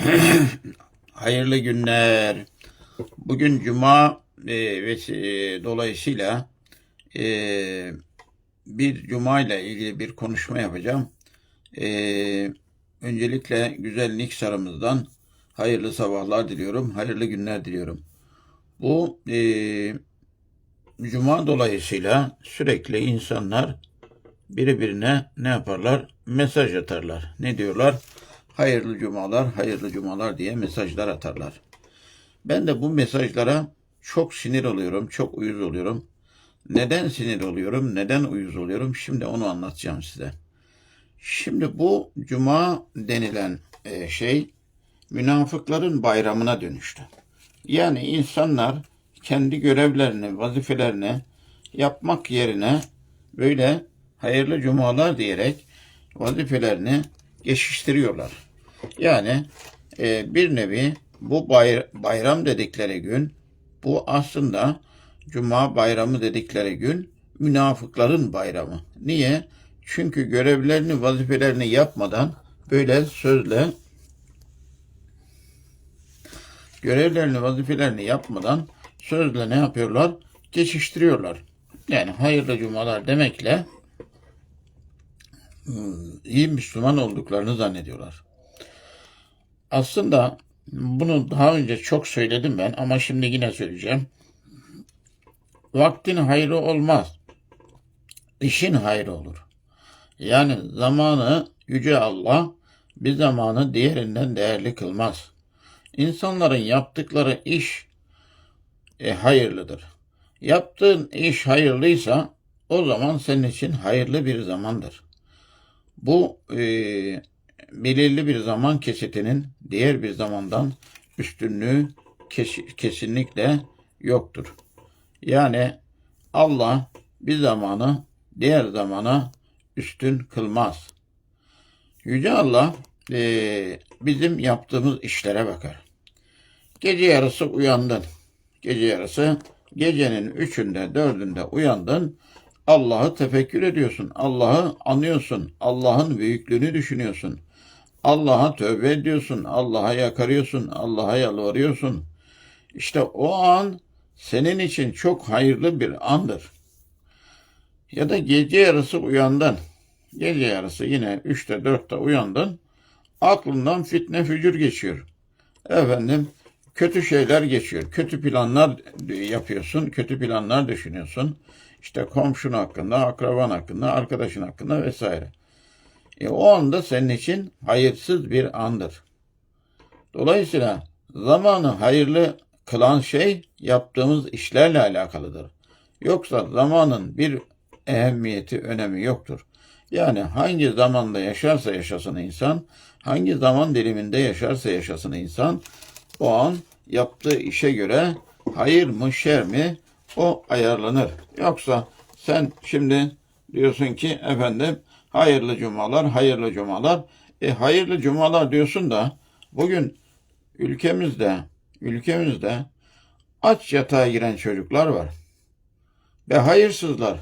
Hayırlı günler. Bugün Cuma e, ve e, dolayısıyla e, bir Cuma ile ilgili bir konuşma yapacağım. E, öncelikle güzel Niksar'ımızdan hayırlı sabahlar diliyorum, hayırlı günler diliyorum. Bu e, Cuma dolayısıyla sürekli insanlar birbirine ne yaparlar? Mesaj atarlar. Ne diyorlar? Hayırlı cumalar, hayırlı cumalar diye mesajlar atarlar. Ben de bu mesajlara çok sinir oluyorum, çok uyuz oluyorum. Neden sinir oluyorum, neden uyuz oluyorum? Şimdi onu anlatacağım size. Şimdi bu cuma denilen e, şey münafıkların bayramına dönüştü. Yani insanlar kendi görevlerini, vazifelerini yapmak yerine böyle hayırlı cumalar diyerek vazifelerini geçiştiriyorlar. Yani e, bir nevi bu bayr- bayram dedikleri gün bu aslında Cuma bayramı dedikleri gün münafıkların bayramı. Niye? Çünkü görevlerini, vazifelerini yapmadan böyle sözle görevlerini, vazifelerini yapmadan sözle ne yapıyorlar? Geçiştiriyorlar. Yani hayırlı cumalar demekle hmm, iyi Müslüman olduklarını zannediyorlar. Aslında bunu daha önce çok söyledim ben ama şimdi yine söyleyeceğim. Vaktin hayrı olmaz. İşin hayrı olur. Yani zamanı Yüce Allah bir zamanı diğerinden değerli kılmaz. İnsanların yaptıkları iş e, hayırlıdır. Yaptığın iş hayırlıysa o zaman senin için hayırlı bir zamandır. Bu e, belirli bir zaman kesitinin diğer bir zamandan üstünlüğü kes- kesinlikle yoktur. Yani Allah bir zamanı diğer zamana üstün kılmaz. Yüce Allah e, bizim yaptığımız işlere bakar. Gece yarısı uyandın. Gece yarısı gecenin üçünde dördünde uyandın. Allah'ı tefekkür ediyorsun. Allah'ı anıyorsun. Allah'ın büyüklüğünü düşünüyorsun. Allah'a tövbe ediyorsun. Allah'a yakarıyorsun. Allah'a yalvarıyorsun. İşte o an senin için çok hayırlı bir andır. Ya da gece yarısı uyandın. Gece yarısı yine üçte dörtte uyandın. Aklından fitne fücür geçiyor. Efendim kötü şeyler geçiyor. Kötü planlar yapıyorsun. Kötü planlar düşünüyorsun. İşte komşun hakkında, akraban hakkında, arkadaşın hakkında vesaire. E, o anda senin için hayırsız bir andır. Dolayısıyla zamanı hayırlı kılan şey yaptığımız işlerle alakalıdır. Yoksa zamanın bir ehemmiyeti, önemi yoktur. Yani hangi zamanda yaşarsa yaşasın insan, hangi zaman diliminde yaşarsa yaşasın insan, o an yaptığı işe göre hayır mı şer mi o ayarlanır. Yoksa sen şimdi diyorsun ki efendim hayırlı cumalar, hayırlı cumalar. E hayırlı cumalar diyorsun da bugün ülkemizde ülkemizde aç yatağa giren çocuklar var. Ve hayırsızlar.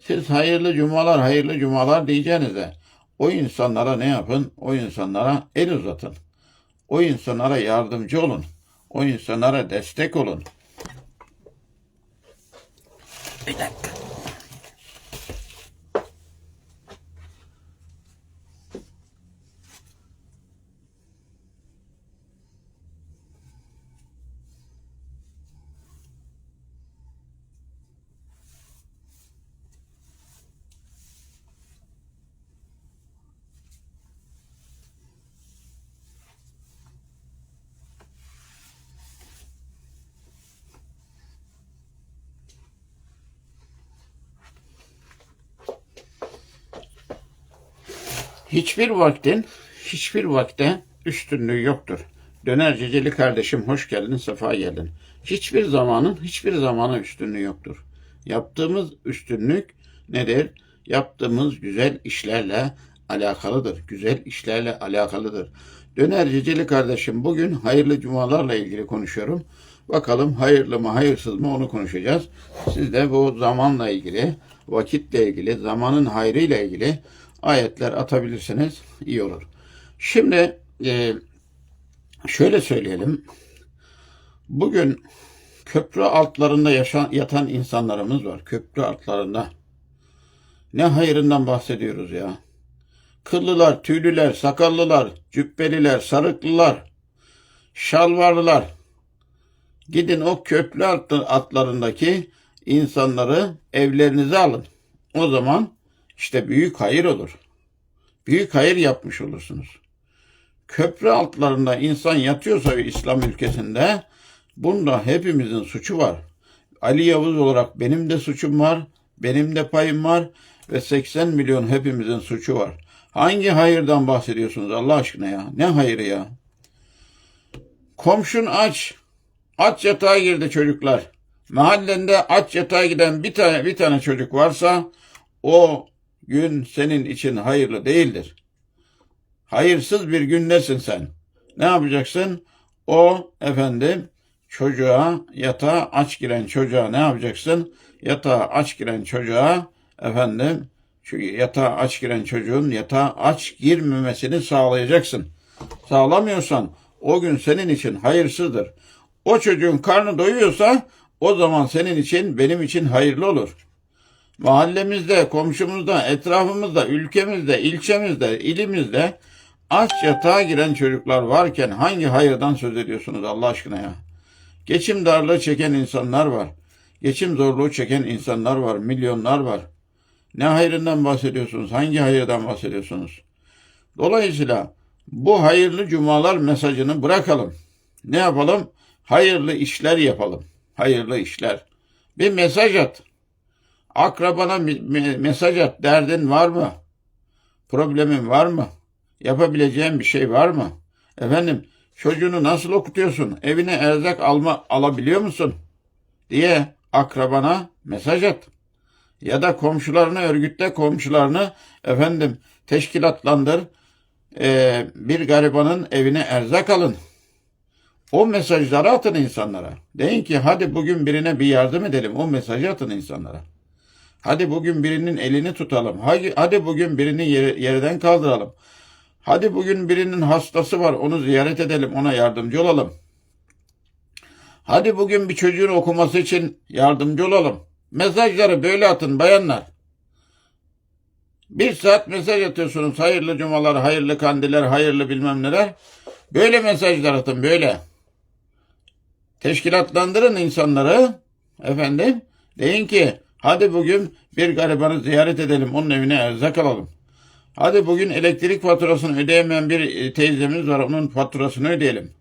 Siz hayırlı cumalar, hayırlı cumalar diyeceğinize o insanlara ne yapın? O insanlara el uzatın. O insanlara yardımcı olun. O insanlara destek olun. Bir dakika. Hiçbir vaktin, hiçbir vakte üstünlüğü yoktur. Dönercicili kardeşim hoş geldin, sefa geldin. Hiçbir zamanın, hiçbir zamana üstünlüğü yoktur. Yaptığımız üstünlük nedir? Yaptığımız güzel işlerle alakalıdır. Güzel işlerle alakalıdır. Dönercicili kardeşim bugün hayırlı cumalarla ilgili konuşuyorum. Bakalım hayırlı mı hayırsız mı onu konuşacağız. Siz de bu zamanla ilgili, vakitle ilgili, zamanın hayrıyla ilgili ayetler atabilirsiniz. iyi olur. Şimdi e, şöyle söyleyelim. Bugün köprü altlarında yaşayan, yatan insanlarımız var. Köprü altlarında. Ne hayırından bahsediyoruz ya. Kıllılar, tüylüler, sakallılar, cübbeliler, sarıklılar, şalvarlılar. Gidin o köprü altlarındaki insanları evlerinize alın. O zaman işte büyük hayır olur. Büyük hayır yapmış olursunuz. Köprü altlarında insan yatıyorsa İslam ülkesinde bunda hepimizin suçu var. Ali Yavuz olarak benim de suçum var, benim de payım var ve 80 milyon hepimizin suçu var. Hangi hayırdan bahsediyorsunuz Allah aşkına ya? Ne hayırı ya? Komşun aç. Aç yatağa girdi çocuklar. Mahallende aç yatağa giden bir tane bir tane çocuk varsa o gün senin için hayırlı değildir. Hayırsız bir gündesin sen. Ne yapacaksın? O efendim çocuğa yatağa aç giren çocuğa ne yapacaksın? Yatağa aç giren çocuğa efendim çünkü yatağa aç giren çocuğun yatağa aç girmemesini sağlayacaksın. Sağlamıyorsan o gün senin için hayırsızdır. O çocuğun karnı doyuyorsa o zaman senin için benim için hayırlı olur. Mahallemizde, komşumuzda, etrafımızda, ülkemizde, ilçemizde, ilimizde aç yatağa giren çocuklar varken hangi hayırdan söz ediyorsunuz Allah aşkına ya? Geçim darlığı çeken insanlar var. Geçim zorluğu çeken insanlar var. Milyonlar var. Ne hayrından bahsediyorsunuz? Hangi hayırdan bahsediyorsunuz? Dolayısıyla bu hayırlı cumalar mesajını bırakalım. Ne yapalım? Hayırlı işler yapalım. Hayırlı işler. Bir mesaj at. Akrabana mesaj at. Derdin var mı? Problemin var mı? Yapabileceğin bir şey var mı? Efendim çocuğunu nasıl okutuyorsun? Evine erzak alma alabiliyor musun? diye akrabana mesaj at. Ya da komşularını örgütle komşularını efendim teşkilatlandır. Ee, bir garibanın evine erzak alın. O mesajları atın insanlara. Deyin ki hadi bugün birine bir yardım edelim. O mesajı atın insanlara. Hadi bugün birinin elini tutalım. Hadi, hadi bugün birini yere- yerden kaldıralım. Hadi bugün birinin hastası var. Onu ziyaret edelim. Ona yardımcı olalım. Hadi bugün bir çocuğun okuması için yardımcı olalım. Mesajları böyle atın bayanlar. Bir saat mesaj atıyorsunuz. Hayırlı cumalar, hayırlı kandiller, hayırlı bilmem neler. Böyle mesajlar atın böyle. Teşkilatlandırın insanları. Efendim deyin ki hadi bugün bir garibanı ziyaret edelim. Onun evine erzak alalım. Hadi bugün elektrik faturasını ödeyemeyen bir e, teyzemiz var. Onun faturasını ödeyelim.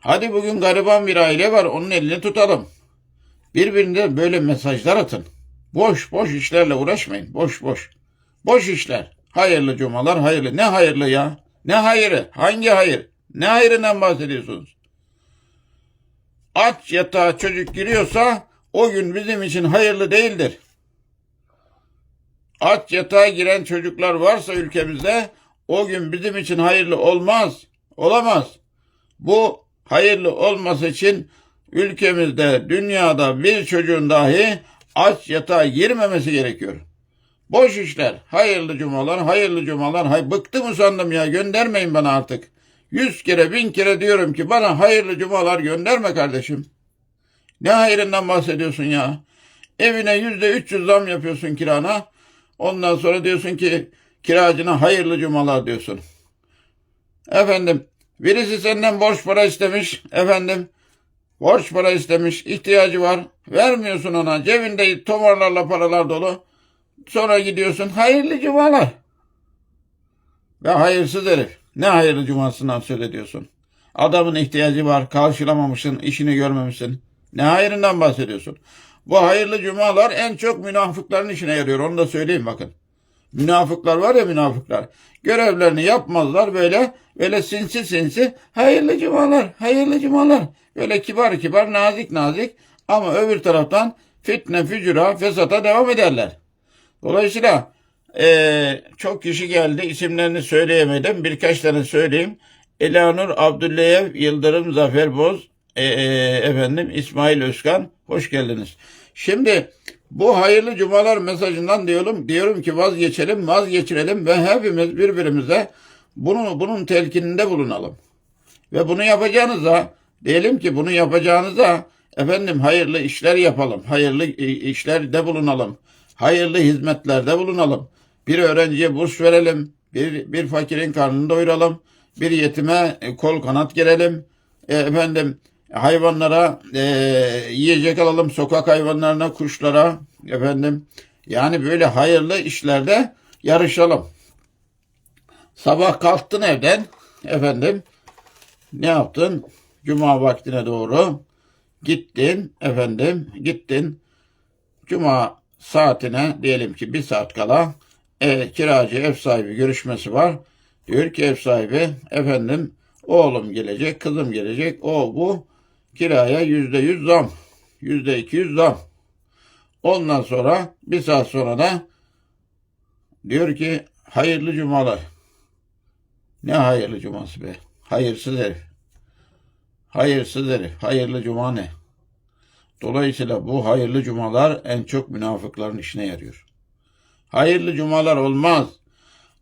Hadi bugün gariban bir aile var. Onun elini tutalım. Birbirine böyle mesajlar atın. Boş boş işlerle uğraşmayın. Boş boş. Boş işler. Hayırlı cumalar hayırlı. Ne hayırlı ya? Ne hayırı? Hangi hayır? Ne hayırından bahsediyorsunuz? Aç yatağa çocuk giriyorsa o gün bizim için hayırlı değildir. Aç yatağa giren çocuklar varsa ülkemizde o gün bizim için hayırlı olmaz. Olamaz. Bu hayırlı olması için ülkemizde, dünyada bir çocuğun dahi aç yatağa girmemesi gerekiyor. Boş işler. Hayırlı cumalar, hayırlı cumalar. Hay bıktım usandım ya göndermeyin bana artık. Yüz kere bin kere diyorum ki bana hayırlı cumalar gönderme kardeşim. Ne hayırından bahsediyorsun ya? Evine yüzde üç yüz zam yapıyorsun kirana. Ondan sonra diyorsun ki kiracına hayırlı cumalar diyorsun. Efendim birisi senden borç para istemiş. Efendim borç para istemiş. ihtiyacı var. Vermiyorsun ona. Cebinde tomarlarla paralar dolu. Sonra gidiyorsun hayırlı cumalar. Ve hayırsız herif. Ne hayırlı cumasından söz ediyorsun? Adamın ihtiyacı var. Karşılamamışsın. işini görmemişsin. Ne hayırından bahsediyorsun? Bu hayırlı cumalar en çok münafıkların işine yarıyor. Onu da söyleyeyim bakın. Münafıklar var ya münafıklar. Görevlerini yapmazlar böyle böyle sinsi sinsi hayırlı cumalar, hayırlı cumalar. Böyle kibar kibar, nazik nazik ama öbür taraftan fitne, fücura, fesata devam ederler. Dolayısıyla eee, çok kişi geldi. isimlerini söyleyemedim. Birkaç tane söyleyeyim. Elanur Abdülleyev, Yıldırım Zafer Boz, eee, efendim İsmail Özkan. Hoş geldiniz. Şimdi bu hayırlı cumalar mesajından diyorum diyorum ki vazgeçelim, vazgeçirelim ve hepimiz birbirimize bunu bunun telkininde bulunalım. Ve bunu yapacağınıza diyelim ki bunu yapacağınıza efendim hayırlı işler yapalım. Hayırlı i- işlerde bulunalım. Hayırlı hizmetlerde bulunalım. Bir öğrenciye burs verelim. Bir, bir fakirin karnını doyuralım. Bir yetime e, kol kanat gerelim. E, efendim hayvanlara e, yiyecek alalım. Sokak hayvanlarına, kuşlara efendim. Yani böyle hayırlı işlerde yarışalım. Sabah kalktın evden efendim ne yaptın? Cuma vaktine doğru gittin efendim gittin Cuma saatine diyelim ki bir saat kala e, kiracı ev sahibi görüşmesi var. Diyor ki ev sahibi efendim oğlum gelecek kızım gelecek o bu kiraya yüzde yüz zam yüzde iki yüz zam. Ondan sonra bir saat sonra da diyor ki hayırlı cumalar. Ne hayırlı cuması be? Hayırsız herif. Hayırsız herif. Hayırlı cuma ne? Dolayısıyla bu hayırlı cumalar en çok münafıkların işine yarıyor. Hayırlı cumalar olmaz.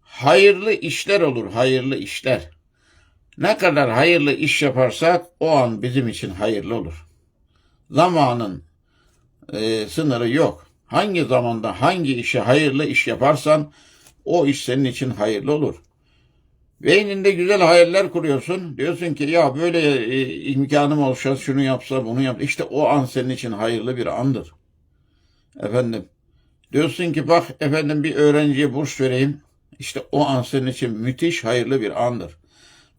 Hayırlı işler olur, hayırlı işler. Ne kadar hayırlı iş yaparsak o an bizim için hayırlı olur. Zamanın e, sınırı yok. Hangi zamanda hangi işe hayırlı iş yaparsan o iş senin için hayırlı olur. Beyninde güzel hayaller kuruyorsun. Diyorsun ki ya böyle e, imkanım olsa şunu yapsa bunu yap. İşte o an senin için hayırlı bir andır. Efendim diyorsun ki bak efendim bir öğrenciye burs vereyim. İşte o an senin için müthiş hayırlı bir andır.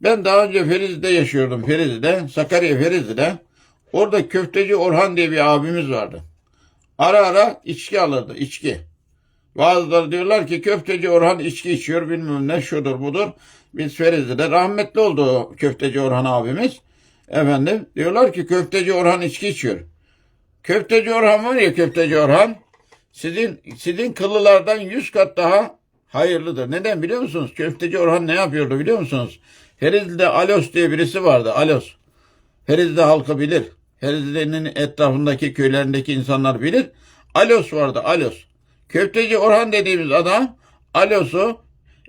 Ben daha önce Ferizli'de yaşıyordum. Ferizli'de, Sakarya Ferizli'de. Orada köfteci Orhan diye bir abimiz vardı. Ara ara içki alırdı, içki. Bazıları diyorlar ki köfteci Orhan içki içiyor bilmem ne şudur budur. Biz Ferizli'de rahmetli oldu köfteci Orhan abimiz. Efendim diyorlar ki köfteci Orhan içki içiyor. Köfteci Orhan var ya köfteci Orhan sizin sizin kıllılardan yüz kat daha hayırlıdır. Neden biliyor musunuz? Köfteci Orhan ne yapıyordu biliyor musunuz? Ferizli'de Alos diye birisi vardı. Alos. Ferizli halkı bilir. Ferizli'nin etrafındaki köylerindeki insanlar bilir. Alos vardı Alos. Köfteci Orhan dediğimiz adam Alos'u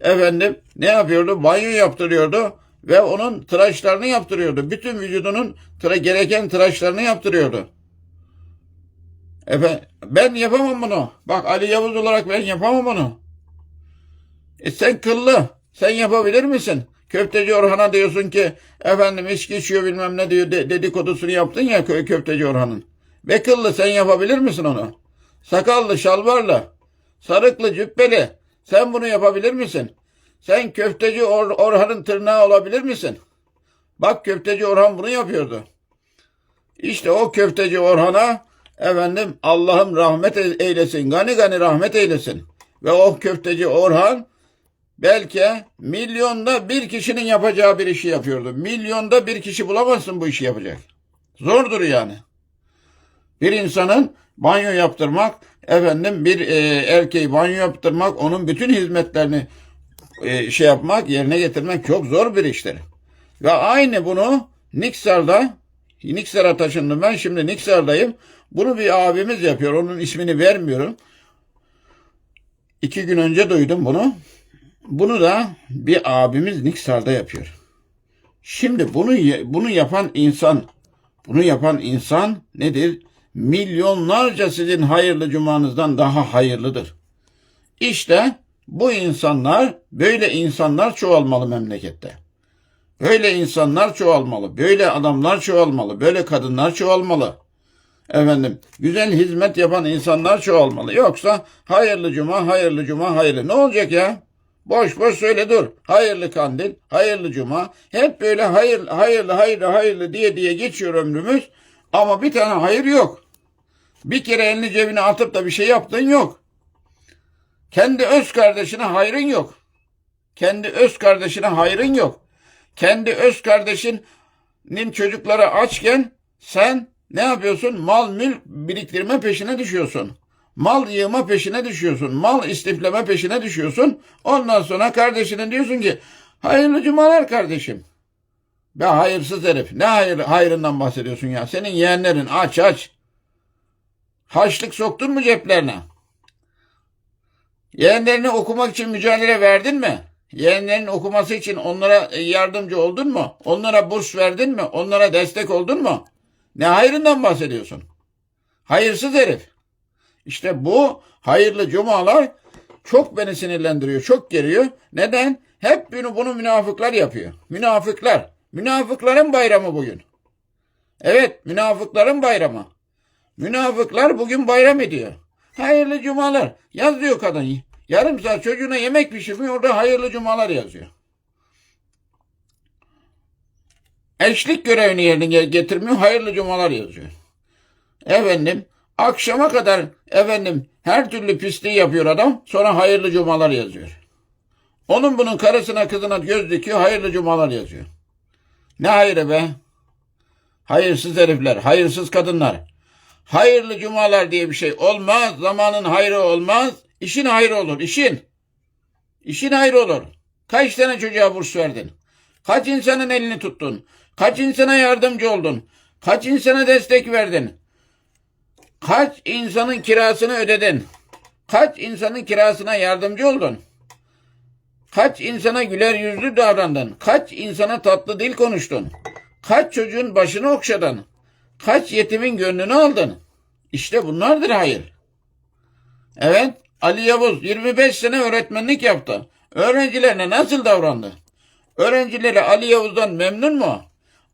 efendim ne yapıyordu? Banyo yaptırıyordu ve onun tıraşlarını yaptırıyordu. Bütün vücudunun tıra, gereken tıraşlarını yaptırıyordu. Efendim, ben yapamam bunu. Bak Ali Yavuz olarak ben yapamam bunu. E sen kıllı. Sen yapabilir misin? Köfteci Orhan'a diyorsun ki efendim içki içiyor bilmem ne diyor de- dedikodusunu yaptın ya kö- köfteci Orhan'ın. Be kıllı sen yapabilir misin onu? Sakallı, şalvarlı, sarıklı, cübbeli. Sen bunu yapabilir misin? Sen köfteci Or- Orhan'ın tırnağı olabilir misin? Bak köfteci Orhan bunu yapıyordu. İşte o köfteci Orhan'a efendim Allah'ım rahmet e- eylesin. Gani gani rahmet eylesin. Ve o köfteci Orhan belki milyonda bir kişinin yapacağı bir işi yapıyordu. Milyonda bir kişi bulamazsın bu işi yapacak. Zordur yani. Bir insanın banyo yaptırmak, efendim bir e, erkeği banyo yaptırmak, onun bütün hizmetlerini e, şey yapmak, yerine getirmek çok zor bir iştir. Ve aynı bunu Niksar'da, Niksar'a taşındım ben, şimdi Niksar'dayım. Bunu bir abimiz yapıyor, onun ismini vermiyorum. İki gün önce duydum bunu. Bunu da bir abimiz Niksar'da yapıyor. Şimdi bunu bunu yapan insan, bunu yapan insan nedir? Milyonlarca sizin hayırlı cumanızdan daha hayırlıdır. İşte bu insanlar, böyle insanlar çoğalmalı memlekette. Böyle insanlar çoğalmalı, böyle adamlar çoğalmalı, böyle kadınlar çoğalmalı. Efendim, güzel hizmet yapan insanlar çoğalmalı. Yoksa hayırlı cuma, hayırlı cuma, hayırlı. Ne olacak ya? Boş boş söyle dur. Hayırlı kandil, hayırlı cuma. Hep böyle hayır, hayırlı, hayırlı, hayırlı diye diye geçiyor ömrümüz. Ama bir tane hayır yok. Bir kere elini cebine atıp da bir şey yaptın yok. Kendi öz kardeşine hayrın yok. Kendi öz kardeşine hayrın yok. Kendi öz kardeşinin çocukları açken sen ne yapıyorsun? Mal mülk biriktirme peşine düşüyorsun. Mal yığma peşine düşüyorsun. Mal istifleme peşine düşüyorsun. Ondan sonra kardeşine diyorsun ki hayırlı cumalar kardeşim. Be hayırsız herif. Ne hayır, hayrından bahsediyorsun ya? Senin yeğenlerin aç aç. Haçlık soktun mu ceplerine? Yeğenlerini okumak için mücadele verdin mi? Yeğenlerin okuması için onlara yardımcı oldun mu? Onlara burs verdin mi? Onlara destek oldun mu? Ne hayrından bahsediyorsun? Hayırsız herif. İşte bu hayırlı cumalar çok beni sinirlendiriyor, çok geriyor. Neden? Hep bunu, bunu münafıklar yapıyor. Münafıklar. Münafıkların bayramı bugün. Evet, münafıkların bayramı. Münafıklar bugün bayram ediyor. Hayırlı cumalar. Yazıyor kadın. Yarım saat çocuğuna yemek pişirmiyor, orada hayırlı cumalar yazıyor. Eşlik görevini yerine getirmiyor, hayırlı cumalar yazıyor. Efendim, akşama kadar efendim her türlü pisliği yapıyor adam, sonra hayırlı cumalar yazıyor. Onun bunun karısına kızına göz dikiyor, hayırlı cumalar yazıyor. Ne hayrı be? Hayırsız herifler, hayırsız kadınlar. Hayırlı cumalar diye bir şey olmaz. Zamanın hayrı olmaz. İşin hayrı olur. işin. İşin hayrı olur. Kaç tane çocuğa burs verdin? Kaç insanın elini tuttun? Kaç insana yardımcı oldun? Kaç insana destek verdin? Kaç insanın kirasını ödedin? Kaç insanın kirasına yardımcı oldun? Kaç insana güler yüzlü davrandın? Kaç insana tatlı dil konuştun? Kaç çocuğun başını okşadın? Kaç yetimin gönlünü aldın? İşte bunlardır hayır. Evet, Ali Yavuz 25 sene öğretmenlik yaptı. Öğrencilerine nasıl davrandı? Öğrencileri Ali Yavuz'dan memnun mu?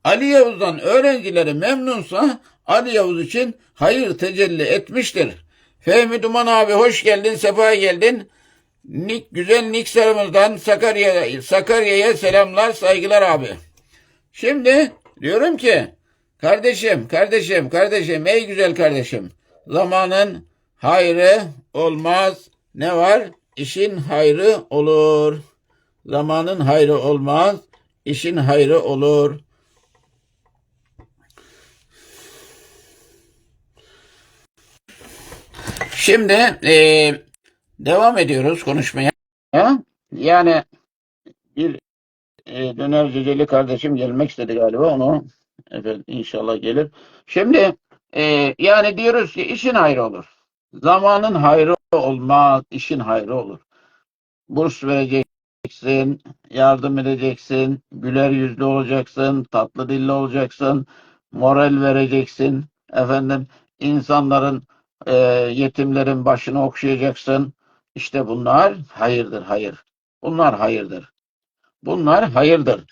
Ali Yavuz'dan öğrencileri memnunsa Ali Yavuz için hayır tecelli etmiştir. Fehmi Duman abi hoş geldin, sefa geldin. Nik, güzel Niksar'ımızdan Sakarya, Sakarya'ya selamlar, saygılar abi. Şimdi diyorum ki kardeşim, kardeşim, kardeşim, ey güzel kardeşim. Zamanın hayrı olmaz. Ne var? İşin hayrı olur. Zamanın hayrı olmaz. işin hayrı olur. Şimdi eee, devam ediyoruz konuşmaya. Yani bir e, dönercicili kardeşim gelmek istedi galiba onu efendim inşallah gelir. Şimdi e, yani diyoruz ki işin hayrı olur. Zamanın hayrı olmaz, işin hayrı olur. Burs vereceksin, yardım edeceksin, güler yüzlü olacaksın, tatlı dilli olacaksın, moral vereceksin. Efendim insanların e, yetimlerin başını okşayacaksın. İşte bunlar hayırdır, hayır. Bunlar hayırdır. Bunlar hayırdır.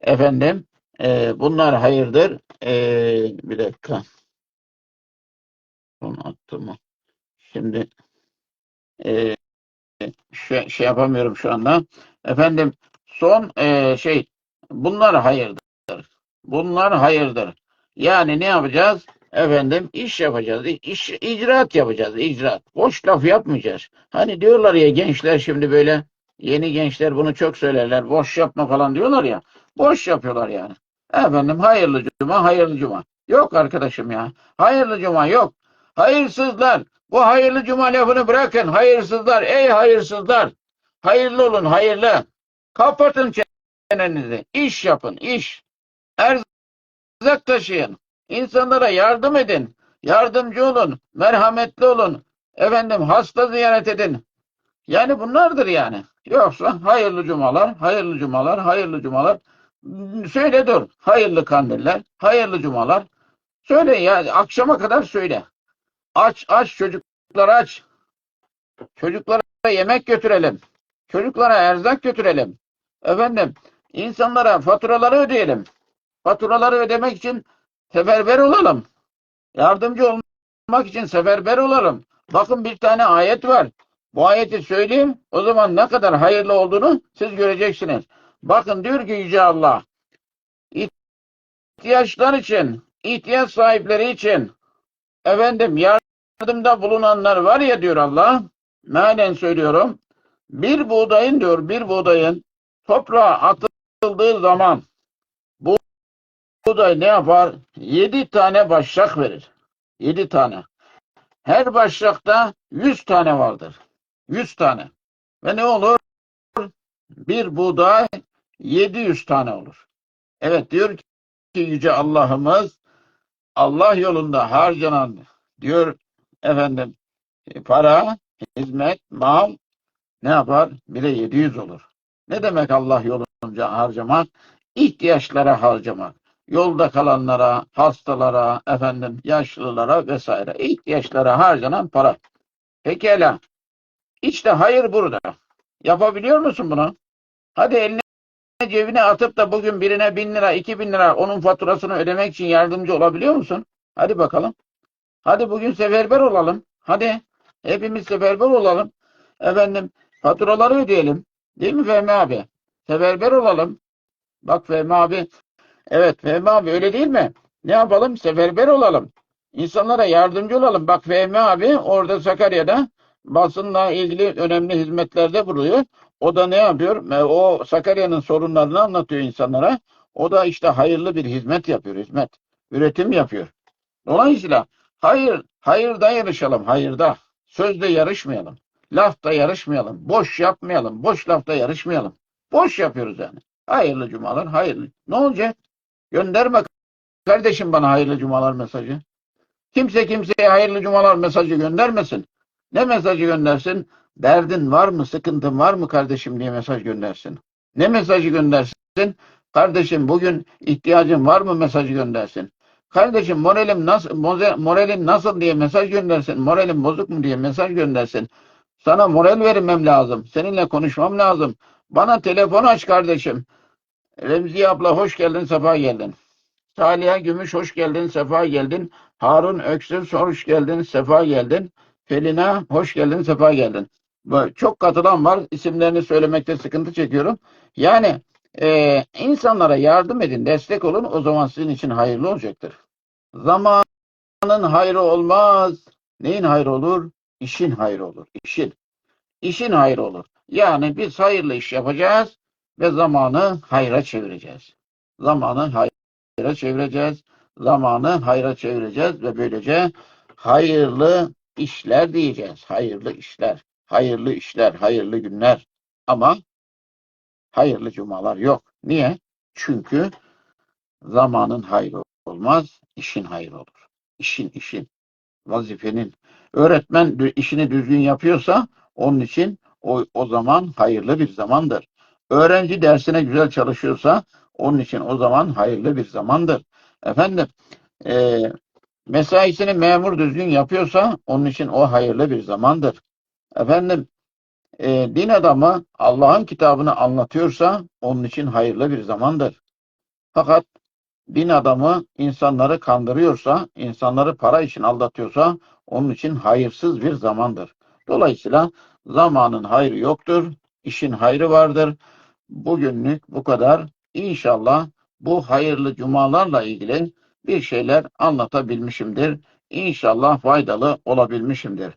Efendim, e, bunlar hayırdır. E, bir dakika. Onu attım mı? Şimdi e, şey, şey yapamıyorum şu anda. Efendim, son e, şey, bunlar hayırdır. Bunlar hayırdır. Yani ne yapacağız? Efendim iş yapacağız. İş, icraat yapacağız. icraat. Boş laf yapmayacağız. Hani diyorlar ya gençler şimdi böyle Yeni gençler bunu çok söylerler. Boş yapma falan diyorlar ya. Boş yapıyorlar yani. Efendim hayırlı cuma, hayırlı cuma. Yok arkadaşım ya. Hayırlı cuma yok. Hayırsızlar. Bu hayırlı cuma lafını bırakın. Hayırsızlar. Ey hayırsızlar. Hayırlı olun, hayırlı. Kapatın çenenizi. İş yapın, iş. Erzak taşıyın. İnsanlara yardım edin. Yardımcı olun. Merhametli olun. Efendim hasta ziyaret edin. Yani bunlardır yani. Yoksa hayırlı cumalar, hayırlı cumalar, hayırlı cumalar. Söyle dur. Hayırlı kandiller, hayırlı cumalar. Söyle ya akşama kadar söyle. Aç aç çocuklar aç. Çocuklara yemek götürelim. Çocuklara erzak götürelim. Efendim insanlara faturaları ödeyelim. Faturaları ödemek için seferber olalım. Yardımcı olmak için seferber olalım. Bakın bir tane ayet var. Bu ayeti söyleyeyim. O zaman ne kadar hayırlı olduğunu siz göreceksiniz. Bakın diyor ki Yüce Allah ihtiyaçlar için, ihtiyaç sahipleri için efendim yardımda bulunanlar var ya diyor Allah. Mealen söylüyorum. Bir buğdayın diyor bir buğdayın toprağa atıldığı zaman buğday ne yapar? Yedi tane başak verir. Yedi tane. Her başakta yüz tane vardır. 100 tane. Ve ne olur? Bir buğday 700 tane olur. Evet diyor ki Yüce Allah'ımız Allah yolunda harcanan diyor efendim para, hizmet, mal ne yapar? Bire 700 olur. Ne demek Allah yolunca harcamak? İhtiyaçlara harcamak. Yolda kalanlara, hastalara, efendim yaşlılara vesaire ihtiyaçlara harcanan para. Pekala. İşte hayır burada. Yapabiliyor musun bunu? Hadi eline cebine atıp da bugün birine bin lira, iki bin lira onun faturasını ödemek için yardımcı olabiliyor musun? Hadi bakalım. Hadi bugün seferber olalım. Hadi hepimiz seferber olalım. Efendim faturaları ödeyelim. Değil mi Fehmi abi? Seferber olalım. Bak Fehmi abi. Evet Fehmi abi öyle değil mi? Ne yapalım? Seferber olalım. İnsanlara yardımcı olalım. Bak Fehmi abi orada Sakarya'da basınla ilgili önemli hizmetlerde buluyor. O da ne yapıyor? E, O Sakarya'nın sorunlarını anlatıyor insanlara. O da işte hayırlı bir hizmet yapıyor. Hizmet. Üretim yapıyor. Dolayısıyla hayır, hayırda yarışalım. Hayırda. Sözde yarışmayalım. Lafta yarışmayalım. Boş yapmayalım. Boş lafta yarışmayalım. Boş yapıyoruz yani. Hayırlı cumalar, hayırlı. Ne olacak? Gönderme kardeşim bana hayırlı cumalar mesajı. Kimse kimseye hayırlı cumalar mesajı göndermesin. Ne mesajı göndersin? Derdin var mı, sıkıntın var mı kardeşim diye mesaj göndersin. Ne mesajı göndersin? Kardeşim bugün ihtiyacın var mı mesajı göndersin. Kardeşim moralim nasıl, moralin nasıl diye mesaj göndersin. Moralim bozuk mu diye mesaj göndersin. Sana moral vermem lazım. Seninle konuşmam lazım. Bana telefon aç kardeşim. Remziye abla hoş geldin, sefa geldin. Saliha Gümüş hoş geldin, sefa geldin. Harun Öksüz hoş geldin, sefa geldin. Felina hoş geldin, sefa geldin. Çok katılan var. İsimlerini söylemekte sıkıntı çekiyorum. Yani e, insanlara yardım edin, destek olun. O zaman sizin için hayırlı olacaktır. Zamanın hayrı olmaz. Neyin hayrı olur? İşin hayrı olur. İşin. İşin hayrı olur. Yani biz hayırlı iş yapacağız ve zamanı hayra çevireceğiz. Zamanı hayra çevireceğiz. Zamanı hayra çevireceğiz ve böylece hayırlı işler diyeceğiz. Hayırlı işler. Hayırlı işler, hayırlı günler. Ama hayırlı cumalar yok. Niye? Çünkü zamanın hayrı olmaz, işin hayrı olur. İşin, işin, vazifenin. Öğretmen işini düzgün yapıyorsa onun için o, o zaman hayırlı bir zamandır. Öğrenci dersine güzel çalışıyorsa onun için o zaman hayırlı bir zamandır. Efendim, e, mesaisini memur düzgün yapıyorsa onun için o hayırlı bir zamandır. Efendim, e, din adamı Allah'ın kitabını anlatıyorsa onun için hayırlı bir zamandır. Fakat din adamı insanları kandırıyorsa, insanları para için aldatıyorsa onun için hayırsız bir zamandır. Dolayısıyla zamanın hayrı yoktur, işin hayrı vardır. Bugünlük bu kadar. İnşallah bu hayırlı cumalarla ilgili bir şeyler anlatabilmişimdir. İnşallah faydalı olabilmişimdir.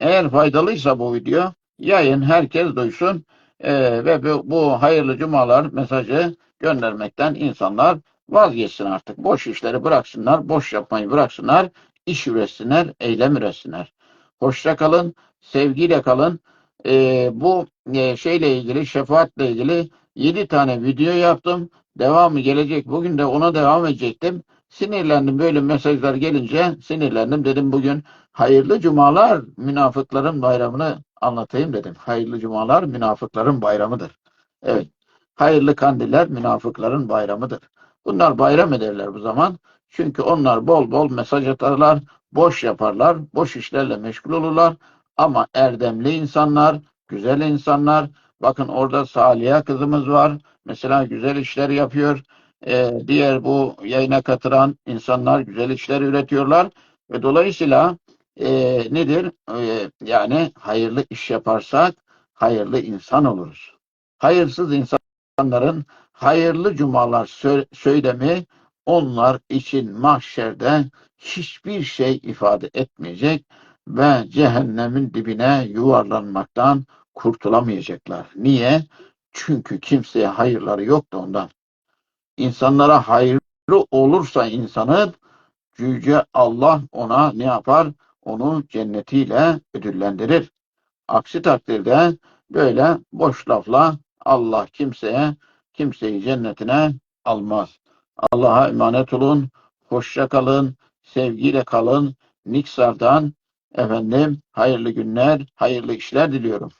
Eğer faydalıysa bu video yayın herkes duysun Ee, ve bu, bu hayırlı cumalar mesajı göndermekten insanlar vazgeçsin artık. Boş işleri bıraksınlar, boş yapmayı bıraksınlar, iş üretsinler, eylem üretsinler. Hoşça kalın, sevgiyle kalın. Ee, bu e, şeyle ilgili, şefaatle ilgili 7 tane video yaptım. Devamı gelecek. Bugün de ona devam edecektim. Sinirlendim böyle mesajlar gelince sinirlendim. Dedim bugün hayırlı cumalar münafıkların bayramını anlatayım dedim. Hayırlı cumalar münafıkların bayramıdır. Evet. Hayırlı kandiller münafıkların bayramıdır. Bunlar bayram ederler bu zaman. Çünkü onlar bol bol mesaj atarlar, boş yaparlar, boş işlerle meşgul olurlar. Ama erdemli insanlar, güzel insanlar, bakın orada Saliha kızımız var. Mesela güzel işler yapıyor. Ee, diğer bu yayına katılan insanlar güzel işler üretiyorlar. Ve dolayısıyla e, nedir? E, yani hayırlı iş yaparsak hayırlı insan oluruz. Hayırsız insanların hayırlı cumalar sö- söylemi onlar için mahşerde hiçbir şey ifade etmeyecek ve cehennemin dibine yuvarlanmaktan kurtulamayacaklar. Niye? Çünkü kimseye hayırları yok da ondan. İnsanlara hayırlı olursa insanın Yüce Allah ona ne yapar? Onu cennetiyle ödüllendirir. Aksi takdirde böyle boş lafla Allah kimseye kimseyi cennetine almaz. Allah'a emanet olun. Hoşça kalın. Sevgiyle kalın. Niksar'dan efendim hayırlı günler, hayırlı işler diliyorum.